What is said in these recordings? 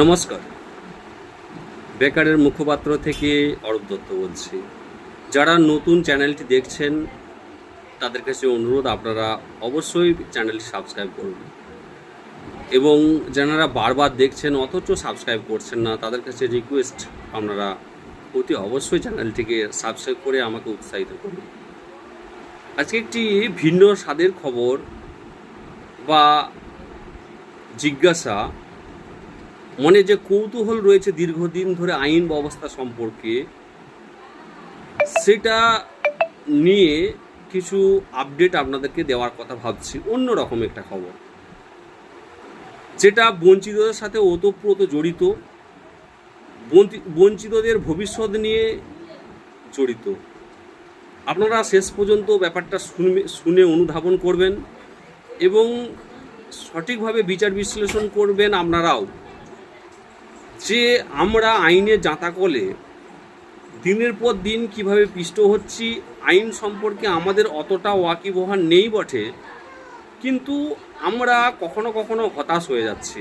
নমস্কার। বেকারের মুখপাত্র থেকে অরূপ দত্ত বলছি। যারা নতুন চ্যানেলটি দেখছেন, তাদের কাছে অনুরোধ, আপনারা অবশ্যই চ্যানেলটি সাবস্ক্রাইব করুন। এবং যারা বারবার দেখছেন, অথচ সাবস্ক্রাইব করছেন না, তাদের কাছে রিকোয়েস্ট আপনারা অতি অবশ্যই চ্যানেলটিকে সাবস্ক্রাইব করে আমাকে উৎসাহিত করুন। আজকে একটি ভিন্ন স্বাদের খবর বা জিজ্ঞাসা মনে যে কৌতূহল রয়েছে দীর্ঘদিন ধরে আইন ব্যবস্থা সম্পর্কে, সেটা নিয়ে কিছু আপডেট আপনাদেরকে দেওয়ার কথা ভাবছি। অন্য রকম একটা খবর। যেটা বঞ্চিতদের সাথে ওতপ্রোত জড়িত, বঞ্চি- বঞ্চিতদের ভবিষ্যৎ নিয়ে জড়িত। আপনারা শেষ পর্যন্ত ব্যাপারটা শুনবে, শুনে অনুধাবন করবেন এবং সঠিকভাবে বিচার বিশ্লেষণ করবেন আপনারাও। যে আমরা আইনে জাঁতাকলে দিনের পর দিন কীভাবে পিষ্ট হচ্ছি, আইন সম্পর্কে আমাদের অতটা ওয়াকিবহার নেই বটে, কিন্তু আমরা কখনো কখনো হতাশ হয়ে যাচ্ছি।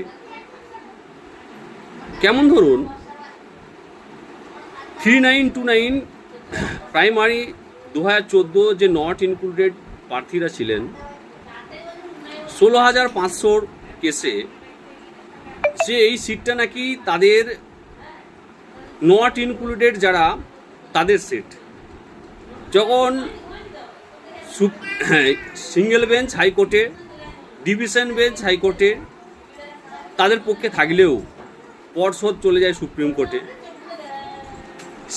কেমন ধরুন three nine two nine primary দু হাজার চোদ্দ যে নট ইনক্লুডেড প্রার্থীরা ছিলেন, ষোলো হাজার পাঁচশোর কেসে যে এই সিটটা নাকি তাদের নট ইনক্লুডেড যারা, তাদের সিট যখন সিঙ্গেল বেঞ্চ হাইকোর্টে ডিভিশন বেঞ্চ হাইকোর্টে তাদের পক্ষে থাকলেও পর্ষদ চলে যায় সুপ্রিম কোর্টে।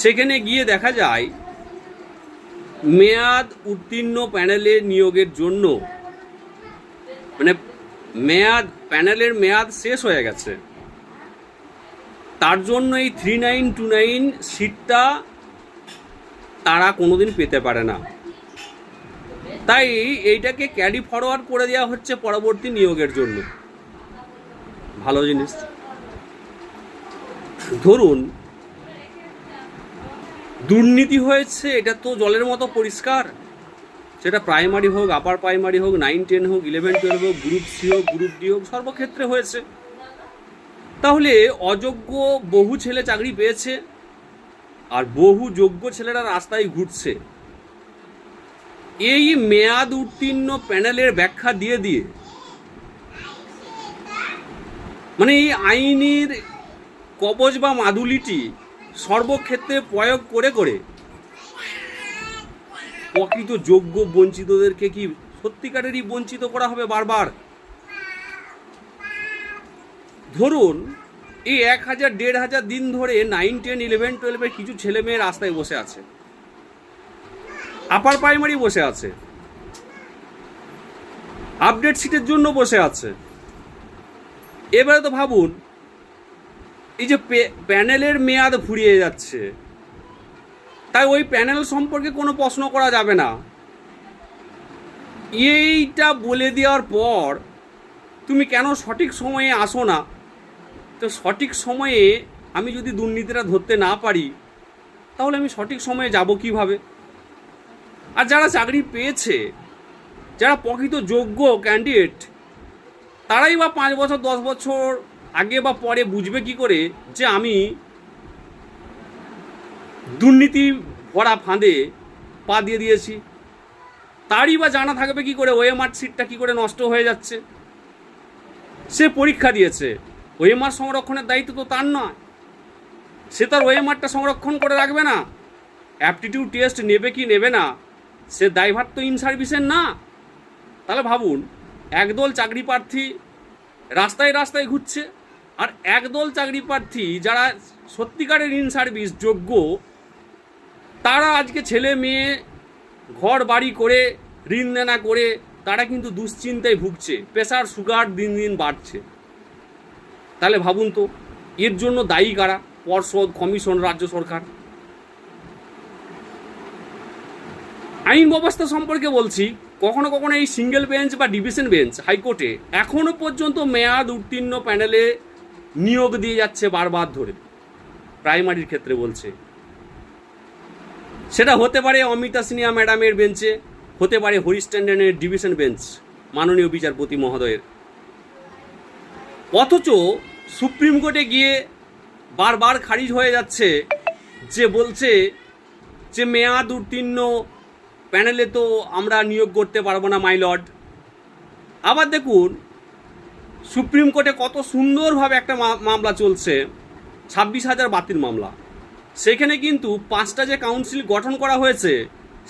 সেখানে গিয়ে দেখা যায়, মেয়াদ উত্তীর্ণ প্যানেলে নিয়োগের জন্য মানে মেয়াদ, প্যানেলের মেয়াদ শেষ হয়ে গেছে। তার জন্য এই থ্রি নাইন টু নাইন সিটটা তারা কোনোদিন পেতে পারে না। তাই এইটাকে ক্যারি ফরওয়ার্ড করে দেওয়া হচ্ছে পরবর্তী নিয়োগের জন্য। ভালো জিনিস। ধরুন, দুর্নীতি হয়েছে, এটা তো জলের মতো পরিষ্কার। সেটা প্রাইমারি হোক আপার প্রাইমারি হোক নাইন টেন হোক ইলেভেন টুয়েলভ হোক গ্রুপ সি হোক গ্রুপ ডি হোক, সর্বক্ষেত্রে হয়েছে। তাহলে অযোগ্য বহু ছেলে চাকরি পেয়েছে আর বহু যোগ্য ছেলেরা রাস্তায় ঘুরছে। এই মেয়াদ উত্তীর্ণ প্যানেলের ব্যাখ্যা দিয়ে দিয়ে মানে এই আইনের কবজ বা মাদুলিটি সর্বক্ষেত্রে প্রয়োগ করে করে প্রকৃত যোগ্য বঞ্চিতদেরকে কি সত্যিকারেরই বঞ্চিত করা হবে বারবার? ধরুন, এই এক হাজার, দেড় হাজার দিন ধরে নাইন টেন ইলেভেন টুয়েলভের কিছু ছেলে মেয়ে রাস্তায় বসে আছে। আপার প্রাইমারি বসে আছে। আপডেট সিটের জন্য বসে আছে। এবারে তো ভাবুন, এই যে প্যানেলের মেয়াদ ফুরিয়ে যাচ্ছে। তাই ওই প্যানেল সম্পর্কে কোনো প্রশ্ন করা যাবে না। এইটা বলে দেওয়ার পর তুমি কেন সঠিক সময়ে আসো না? তো সঠিক সময়ে আমি যদি দুর্নীতিটা ধরতে না পারি, তাহলে আমি সঠিক সময়ে যাব কীভাবে? আর যারা চাকরি পেয়েছে, যারা প্রকৃত যোগ্য ক্যান্ডিডেট তারাই বা পাঁচ বছর, দশ বছর আগে বা পরে বুঝবে কি করে যে আমি দুর্নীতি ভরা ফাঁদে পা দিয়ে দিয়েছি। তারই বা জানা থাকবে কি করে? ওএমআর সিটটা কি করে নষ্ট হয়ে যাচ্ছে? সে পরীক্ষা দিয়েছে। ওএমআর সংরক্ষণের দায়িত্ব তো তার নয়। সে তার ওএমআরটা সংরক্ষণ করে রাখবে না। অ্যাপটিটিউড টেস্ট নেবে কি নেবে না? সে দায়ভার তো ইন সার্ভিসের না। তাহলে ভাবুন, একদল চাকরি প্রার্থী রাস্তায় রাস্তায় ঘুরছে, আর একদল চাকরি প্রার্থী যারা সত্যিকারের ইন সার্ভিস যোগ্য তারা আজকে ছেলে মেয়ে ঘর বাড়ি করে, ঋণ দেনা করে, তারা কিন্তু দুশ্চিন্তায় ভুগছে। প্রেশার সুগার দিন দিন বাড়ছে। তাহলে ভাবুন তো, এর জন্য দায়ী কারা? পর্ষদ, কমিশন, রাজ্য সরকার? আইন ব্যবস্থা সম্পর্কে বলছি, কখনো কখনো এই সিঙ্গেল বেঞ্চ বা ডিভিশন বেঞ্চ হাইকোর্টে এখনও পর্যন্ত মেয়াদ উত্তীর্ণ প্যানেলে নিয়োগ দিয়ে যাচ্ছে বারবার ধরে। প্রাইমারির ক্ষেত্রে বলছে। সেটা হতে পারে অমিতা সিনিয়া ম্যাডামের বেঞ্চে, হতে পারে হরিশ ট্যান্ডনের ডিভিশন বেঞ্চ, মাননীয় বিচারপতি মহোদয়ের। অথচ সুপ্রিম কোর্টে গিয়ে বারবার খারিজ হয়ে যাচ্ছে যে বলছে যে মেয়াদ উত্তীর্ণ প্যানেলে তো আমরা নিয়োগ করতে পারব না মাইলড আবার দেখুন, সুপ্রিম কোর্টে কত সুন্দরভাবে একটা মামলা চলছে, ছাব্বিশ হাজার বাতিল মামলা। সেখানে কিন্তু পাঁচটা যে কাউন্সিল গঠন করা হয়েছে,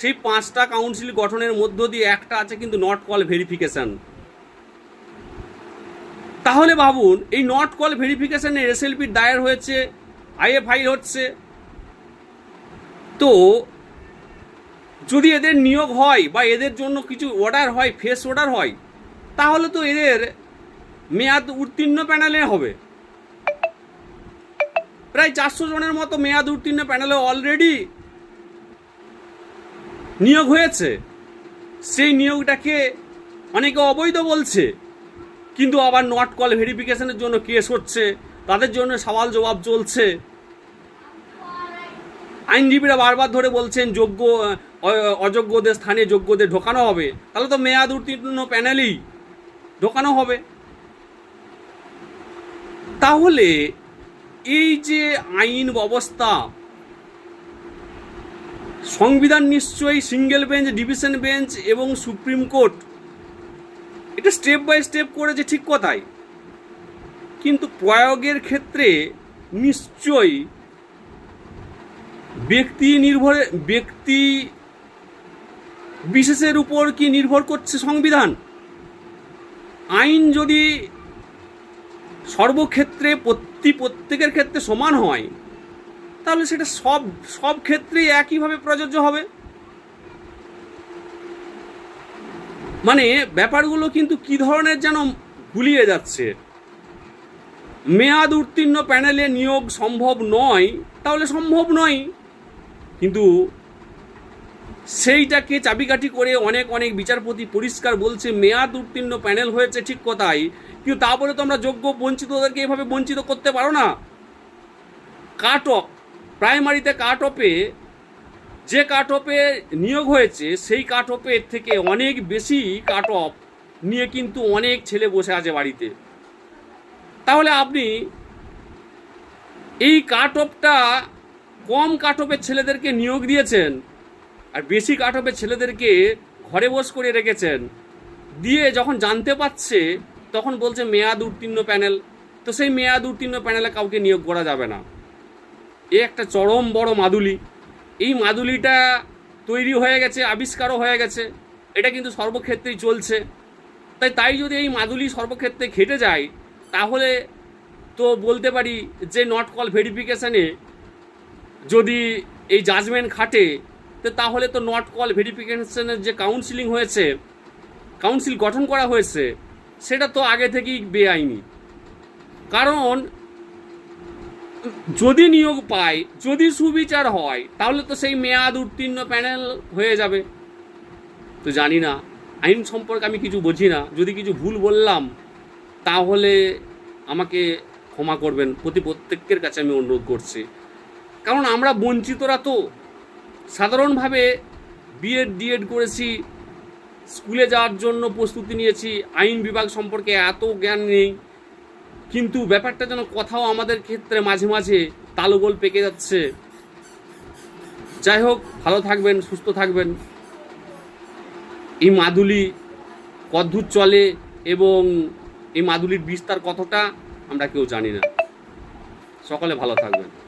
সেই পাঁচটা কাউন্সিল গঠনের মধ্য দিয়ে একটা আছে কিন্তু নট কল ভেরিফিকেশান তাহলে ভাবুন, এই নট কল ভেরিফিকেশনে এসএলপির দায়ের হয়েছে, আইএ ফাইল হচ্ছে। তো, যদি এদের নিয়োগ হয় বা এদের জন্য কিছু অর্ডার হয় ফেস অর্ডার হয়, তাহলে তো এদের মেয়াদ উত্তীর্ণ প্যানেলে হবে। প্রায় চারশো জনের মতো মেয়াদ উত্তীর্ণ প্যানেলে অলরেডি নিয়োগ হয়েছে। সেই নিয়োগটাকে অনেকে অবৈধ বলছে, কিন্তু আবার নট কল ভেরিফিকেশনের জন্য কেস হচ্ছে, তাদের জন্য সওয়াল জবাব চলছে। আইনজীবীরা বারবার ধরে বলছেন, যোগ্য অযোগ্যদের স্থানে যোগ্যদের ঢোকানো হবে। তাহলে তো মেয়াদ উত্তীর্ণ প্যানেলই ঢোকানো হবে। তাহলে এই যে আইন ব্যবস্থা, সংবিধান নিশ্চয়ই সিঙ্গেল বেঞ্চ ডিভিশন বেঞ্চ এবং সুপ্রিম কোর্ট, এটা স্টেপ বাই স্টেপ করেছে ঠিক কথাই। কিন্তু প্রয়োগের ক্ষেত্রে নিশ্চয়ই ব্যক্তি নির্ভরে, ব্যক্তি বিশেষের উপর কি নির্ভর করছে সংবিধান? আইন যদি সর্বক্ষেত্রে প্রতি প্রত্যেকের ক্ষেত্রে সমান হয়, তাহলে সেটা সব সব ক্ষেত্রেই একইভাবে প্রযোজ্য হবে? মানে ব্যাপারগুলো কিন্তু কি ধরনের যেন গুলিয়ে যাচ্ছে? মেয়াদ উত্তীর্ণ প্যানেলে নিয়োগ সম্ভব নয়, তাহলে সম্ভব নয়। কিন্তু সেইটাকে চাবিকাঠি করে অনেক অনেক বিচারপতি পরিষ্কার বলছে, মেয়াদ উত্তীর্ণ প্যানেল হয়েছে ঠিক কথাই, কিন্তু তো আমরা যোগ্য বঞ্চিতদেরকে এভাবে বঞ্চিত করতে পারো না। কাট অফ প্রাইমারিতে কাট অফে যে কাট অফে নিয়োগ হয়েছে, সেই কাট অফের থেকে অনেক বেশি কাট অফ নিয়ে কিন্তু অনেক ছেলে বসে আছে বাড়িতে। তাহলে আপনি এই কাট অফটা কম কাট অফের ছেলেদেরকে নিয়োগ দিয়েছেন আর বেশি কাট ছেলেদেরকে ঘরে বস করে রেখেছেন। দিয়ে যখন জানতে পারছে, তখন বলছে মেয়াদ উত্তীর্ণ প্যানেল। তো সেই মেয়াদ উত্তীর্ণ প্যানেলে কাউকে নিয়োগ করা যাবে না। এ একটা চরম বড় মাদুলি। এই মাদুলিটা তৈরি হয়ে গেছে, আবিষ্কারও হয়ে গেছে। এটা কিন্তু সর্বক্ষেত্রেই চলছে। তাই তাই যদি এই মাদুলি সর্বক্ষেত্রে খেটে যায়, তাহলে তো বলতে পারি যে নট কল ভেরিফিকেশানে যদি এই জাজমেন্ট খাটে তো তাহলে তো নট কল ভেরিফিকেশনের যে কাউন্সিলিং হয়েছে কাউন্সিল গঠন করা হয়েছে, সেটা তো আগে থেকেই বেআইনি। কারণ, যদি নিয়োগ পায়, যদি সুবিচার হয়, তাহলে তো সেই মেয়াদ উত্তীর্ণ প্যানেল হয়ে যাবে। তো জানি না, আইন সম্পর্কে আমি কিছু বুঝি না। যদি কিছু ভুল বললাম, তাহলে আমাকে ক্ষমা করবেন। প্রতি প্রত্যেকের কাছে আমি অনুরোধ করছি। কারণ আমরা বঞ্চিতরা তো। সাধারণভাবে বিএড ডিএড করেছি, স্কুলে যাওয়ার জন্য প্রস্তুতি নিয়েছি, আইন বিভাগ সম্পর্কে এত জ্ঞান নেই, কিন্তু ব্যাপারটা যেন কথাও আমাদের ক্ষেত্রে মাঝে মাঝে তালুগোল পেকে যাচ্ছে। যাই হোক, ভালো থাকবেন, সুস্থ থাকবেন। এই মাদুলি কদ্দূর চলে এবং এই মাদুলির বিস্তার কতটা, আমরা কেউ জানি না। সকলে ভালো থাকবেন।